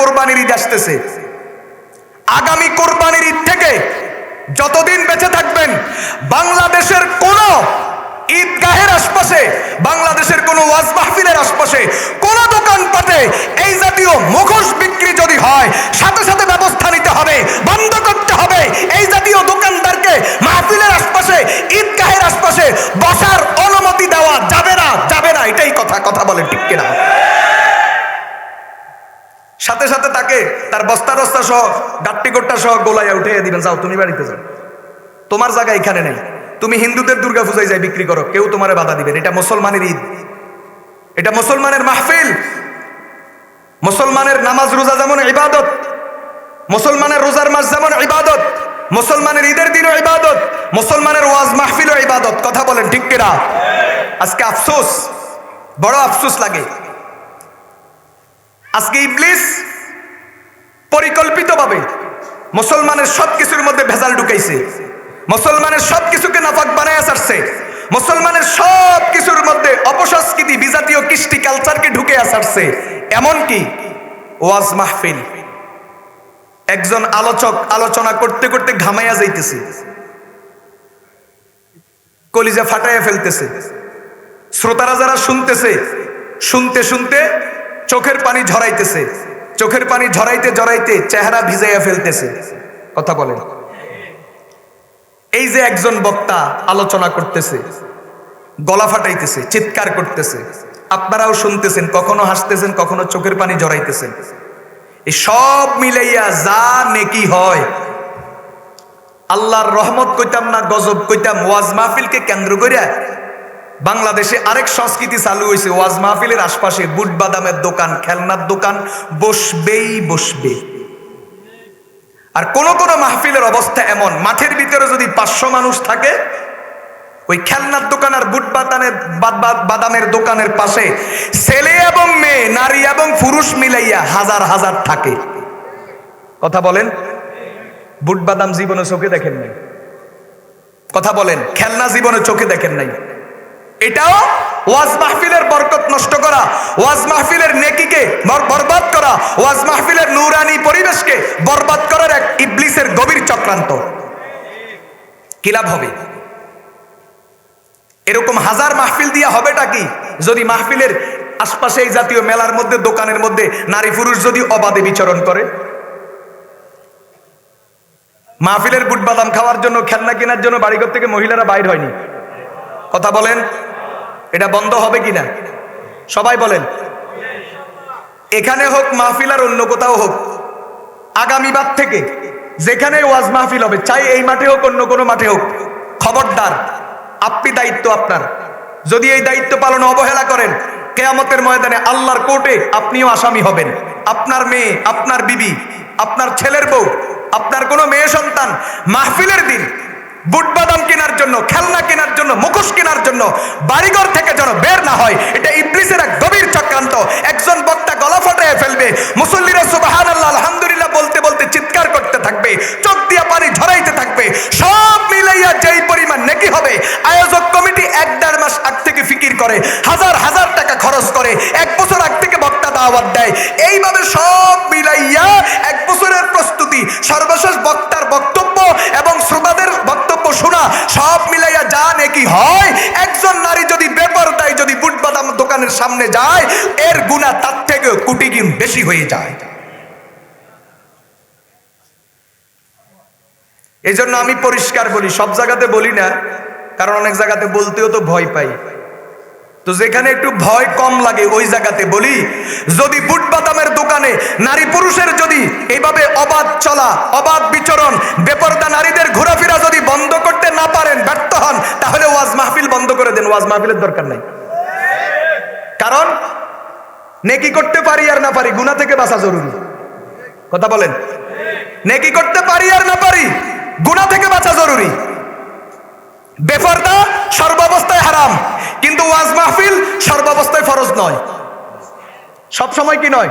কোরবানির ঈদ আসতেছে। আগামী কোরবানির ঈদ থেকে যতদিন বেঁচে থাকবেন, বাংলাদেশের কোন ঈদগাহের আশপাশে, বাংলাদেশের কোন ওয়াজ মাহফিলের আশপাশে, কোন দোকানপাটে এই জাতীয় মুখোশ বিক্রি যদি হয়, সাথে সাথে ব্যবস্থা নিতে হবে, বন্ধ করতে হবে। এই জাতীয় দোকানদারকে মাহফিলের আশপাশে, ঈদগাহের আশপাশে বসার অনুমতি দেওয়া যাবে না যাবে না, এটাই কথা কথা বলে ঠিক কিনা? সাথে সাথে তাকে তার বস্তা রস্তা সহ, গোট্টা সহ গোলায় উঠে দিবেন, যাও তুমি বাড়িতে যাও। তোমার জায়গা এখানে নেই। তুমি হিন্দুদের দুর্গা পূজায় যাই বিক্রি করো, কেউ তোমারে বাধা দিবেন এটা মুসলমানের ঈদ। এটা মুসলমানের মাহফিল। মুসলমানের নামাজ রোজা যেমন ইবাদত, মুসলমানের রোজার মাস যেমন ইবাদত, মুসলমানের ঈদের দিনও ইবাদত, মুসলমানের ওয়াজ মাহফিলও ইবাদত। কথা বলেন ঠিক কিনা? আজকে আফসোস, বড় আফসোস লাগে। আজকে ইবলিস পরিকল্পিতভাবে মুসলমানের সব কিছুর মধ্যে ভেজাল ঢুকাইছে। মুসলমানের সব কিছুকে নাফাক বানায় আসছে মুসলমানের সব কিছুর মধ্যে অপসংস্কৃতি, বিজাতীয় কৃষ্টি কালচারকে ঢুকে আসারছে এমনকি ওয়াজ মাহফিল। একজন আলোচক আলোচনা করতে করতে ঘামাইয়া যাইতেছে। কলিজা ফাটাইয়া ফেলতেছে। শ্রোতারা যারা শুনতেছে, শুনতে শুনতে চোখের পানি ঝরাইতেছে। চোখের পানি ঝরাইতে ঝরাইতে চেহারা ভিজাইয়া ফেলতেছে। কথা বলেন। এই যে একজন বক্তা আলোচনা করতেছে, গলা ফাটাইতেছে, চিৎকার করতেছে, আপনারাও শুনতেছেন, কখনো হাসতেছেন, কখনো চোখের পানি জড়াইতেছেন এই সব মিলাইয়া যা নেকি হয়, আল্লাহর রহমত কইতাম না, গজব কইতাম, ওয়াজ মাহফিলকে কেন্দ্র করিয়া বাংলাদেশে আরেক সংস্কৃতি চালু হয়েছে ওয়াজ মাহফিলের আশপাশে বুট বাদামের দোকান, খেলনার দোকান, বসবেই বসবে। আর কোন কোন মাহফিলের অবস্থা এমন, মাঠের ভিতরে যদি পাঁচশো মানুষ থাকে, ওই খেলনার দোকান আর বুট বাদানের বাদ- বাদ- বাদামের দোকানের পাশে ছেলে এবং মেয়ে, নারী এবং পুরুষ মিলাইয়া হাজার হাজার থাকে। কথা বলেন? বুট বাদাম জীবনে চোখে দেখেন নাই। কথা বলেন, খেলনা জীবনে চোখে দেখেন নাই। এটাও ওয়াজ মাহফিলের বরকত নষ্ট করা, ওয়াজ মাহফিলের নেকিকে বর- বরবাদ করা, ওয়াজ মাহফিলের নুরানি পরিবেশকে বরবাদ করার এক ইবলিসের গভীর চক্রান্ত। কি লাভ হবে? এরকম হাজার মাহফিল দিয়া হবেটা কি? যদি মাহফিলের আশপাশে এই জাতীয় মেলার মধ্যে, দোকানের মধ্যে নারী পুরুষ যদি অবাধে বিচরণ করে? মাহফিলের বুট বাদাম খাওয়ার জন্য, খেলনা কেনার জন্য বাড়িঘর থেকে মহিলারা বাইর হয়নি। কথা বলেন। এটা বন্ধ হবে কিনা? সবাই বলেন। এখানে হোক, মাহফিল আর অন্য কোথাও হোক আগামী আগামীবার থেকে যেখানে ওয়াজ মাহফিল হবে, চাই এই মাঠে হোক, অন্য কোনো মাঠে হোক, খবরদার, আপনি দায়িত্ব আপনার। যদি এই দায়িত্ব পালন অবহেলা করেন, কেয়ামতের ময়দানে আল্লাহর কোর্টে আপনিও আসামি হবেন। আপনার মেয়ে, আপনার বিবি, আপনার ছেলের বউ, আপনার কোনো মেয়ে সন্তান, মাহফিলের দিন বুট বাদাম কেনার জন্য, খেলনা কেনার জন্য, মুখোশ কেনার জন্য, বাড়িঘর থেকে যেন বের না হয়, এটা ইবলিসের এক গভীর চক্রান্ত। একজন বক্তা গলা ফাটায় ফেলবে। মুসল্লিরা সুবাহান আল্লাহ আলহামদুলিল্লাহ বলতে বলতে চিৎকার করতে থাকবে, চোখ দিয়া পানি ঝরাইতে থাকবে। সব মিলাইয়া যেই পরিমাণ নেকি হবে, আয়োজক কমিটি এক দেড় মাস আগ থেকে ফিকির করে, হাজার হাজার টাকা খরচ করে, এক বছর আগ থেকে বক্তা দাওয়াত দেয়। এইভাবে সব যা নেকি হয়, একজন নারী যদি বেপরদায় যদি বুট বাদাম দোকানের সামনে যায়, এর গুণা তার থেকে কোটি গুণ বেশি হয়ে যায়। এই জন্য আমি পরিষ্কার বলি, সব জায়গাতে বলি না, কারণ অনেক জায়গাতে বলতেও তো ভয় পাই। তো যেখানে একটু ভয় কম লাগে, ওই জায়গাতে বলি, যদি বুট বাদামের দোকানে নারী পুরুষের যদি এইভাবে অবাধ চলা, অবাধ বিচরণ, বেপরদা নারীদের ঘোরাফেরা যদি বন্ধ করতে ওয়াজ মাহফিল বন্ধ করে দেন, ওয়াজ মাহফিলের দরকার নাই। কারণ, নেকি করতে পারি আর না পারি গুণা থেকে বাঁচা জরুরি। কথা বলেন। নেকি করতে পারি আর না পারি গুণা থেকে বাঁচা জরুরি। বেফরদা সর্বাবস্থায় হারাম, কিন্তু ওয়াজ মাহফিল সর্বাবস্থায় ফরজ নয়। সব সময় কি নয়?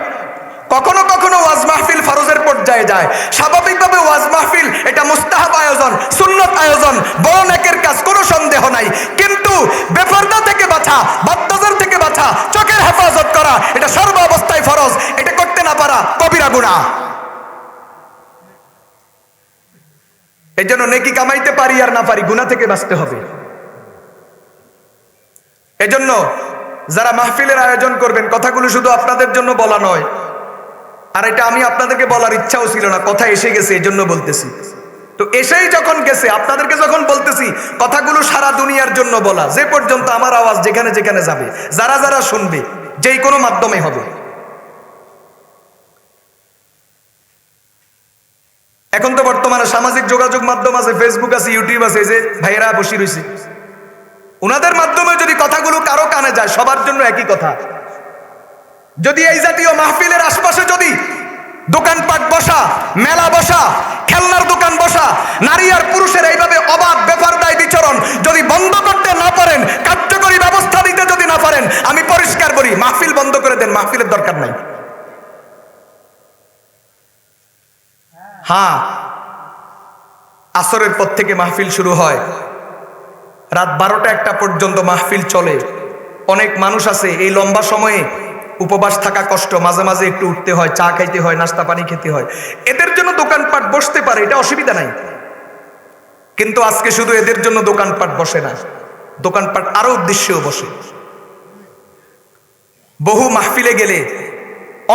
কখনো কখনো ওয়াজ মাহফিল ফরজের পর্যায়ে যায়। স্বাভাবিকভাবে ওয়াজ মাহফিল, এটা মুস্তাহাব আয়োজন, সুন্নত আয়োজন, বড় নেকের কাজ, কোনো সন্দেহ নাই। কিন্তু বেফরদা থেকে বাঁচা বাদ্দাজার থেকে বাঁচা চোখের হেফাজত করা, এটা সর্ব অবস্থায় ফরজ, এটা করতে না পারা কবিরা গুণা এই জন্য নেকি কামাইতে পারি আর না পারি গুণা থেকে বাঁচতে হবে। এজন্য যারা মাহফিলের আয়োজন করবেন, কথাগুলো শুধু আপনাদের জন্য বলা নয় আর এটা আমি আপনাদেরকে বলার ইচ্ছাও ছিল না, কথা এসে গেছে এই জন্য বলতেছি। তো এসেই যখন গেছে, আপনাদেরকে যখন বলতেছি, কথাগুলো সারা দুনিয়ার জন্য বলা, যে পর্যন্ত আমার আওয়াজ যেখানে যেখানে যাবে, যারা যারা শুনবে, যেই কোনো মাধ্যমে হবে। এখন তো বর্তমানে সামাজিক যোগাযোগ মাধ্যম আছে ফেসবুক আছে ইউটিউব আছে যে ভাইয়েরা বসে রয়েছে। উনাদের মাধ্যমে যদি কথাগুলো কারও কানে যায়, সবার জন্য একই কথা। যদি এই জাতীয় মাহফিলের আশপাশে যদি দোকানপাট বসা, মেলা বসা, খেলনার দোকান বসা, নারী আর পুরুষের এইভাবে অবাধ বেফারদায় বিচরণ যদি বন্ধ করতে না পারেন, কার্যকরী ব্যবস্থা নিতে যদি না পারেন, আমি পরিষ্কার করি মাহফিল বন্ধ করে দেন, মাহফিলের দরকার নাই। হ্যাঁ আসরের পর থেকে মাহফিল শুরু হয়। রাত বারোটা একটা পর্যন্ত মাহফিল চলে। অনেক মানুষ আছে, এই লম্বা সময়ে উপবাস থাকা কষ্ট, মাঝে মাঝে একটু উঠতে হয়, চা খাইতে হয়, নাস্তা, পানি খেতে হয়। এদের জন্য দোকানপাট বসতে পারে, এটা অসুবিধা নাই। কিন্তু আজকে শুধু এদের জন্য দোকানপাট বসে না, দোকানপাট আরও উদ্দেশ্যেও বসে। বহু মাহফিলে গেলে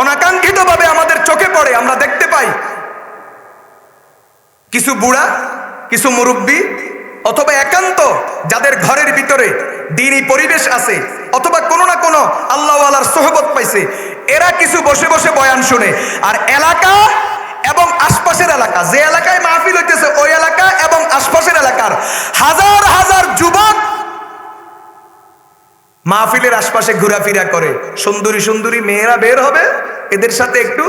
অনাকাঙ্ক্ষিতভাবে আমাদের চোখে পড়ে, আমরা দেখতে পাই কিছু বুড়া, কিছু মুরব্বী অথবা একান্ত যাদের ঘরের ভিতরে দিনই পরিবেশ আছে অথবা কোনো না কোনো আল্লাহওয়ালার সোহবত পাইছে। এরা কিছু বসে বসে বয়ান শুনে। আর এলাকা এবং আশপাশের এলাকা, যে এলাকায় মাহফিল হইতেছে, ওই এলাকা এবং আশপাশের এলাকার হাজার হাজার যুবক মাহফিলের আশপাশে ঘোরাফেরা করে। সুন্দরী সুন্দরী মেয়েরা বের হবে এদের সাথে একটু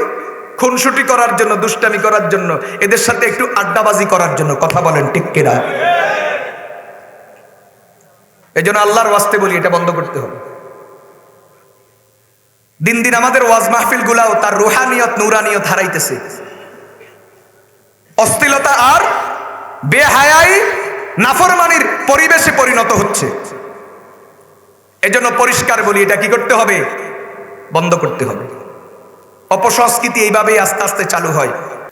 খুনসুটি করার জন্য, দুষ্টামি করার জন্য, এদের সাথে একটু আড্ডাবাজি করার জন্য, কথা বলেন ঠিক এই জন্য আল্লাহর ওয়াস্তে বলি, এটা বন্ধ করতে হবে। দিন দিন আমাদের ওয়াজ মাহফিল গুলাও তার রুহানিয়ত, নুরানিয়ত হারাইতেছে। অস্থিলতা আর বেহায়াই নাফরমানির পরিবেশে পরিণত হচ্ছে। এজন্য পরিষ্কার বলি, এটা কি করতে হবে? বন্ধ করতে হবে। অপসংস্কৃতি এইভাবেই আস্তে আস্তে চালু হয়।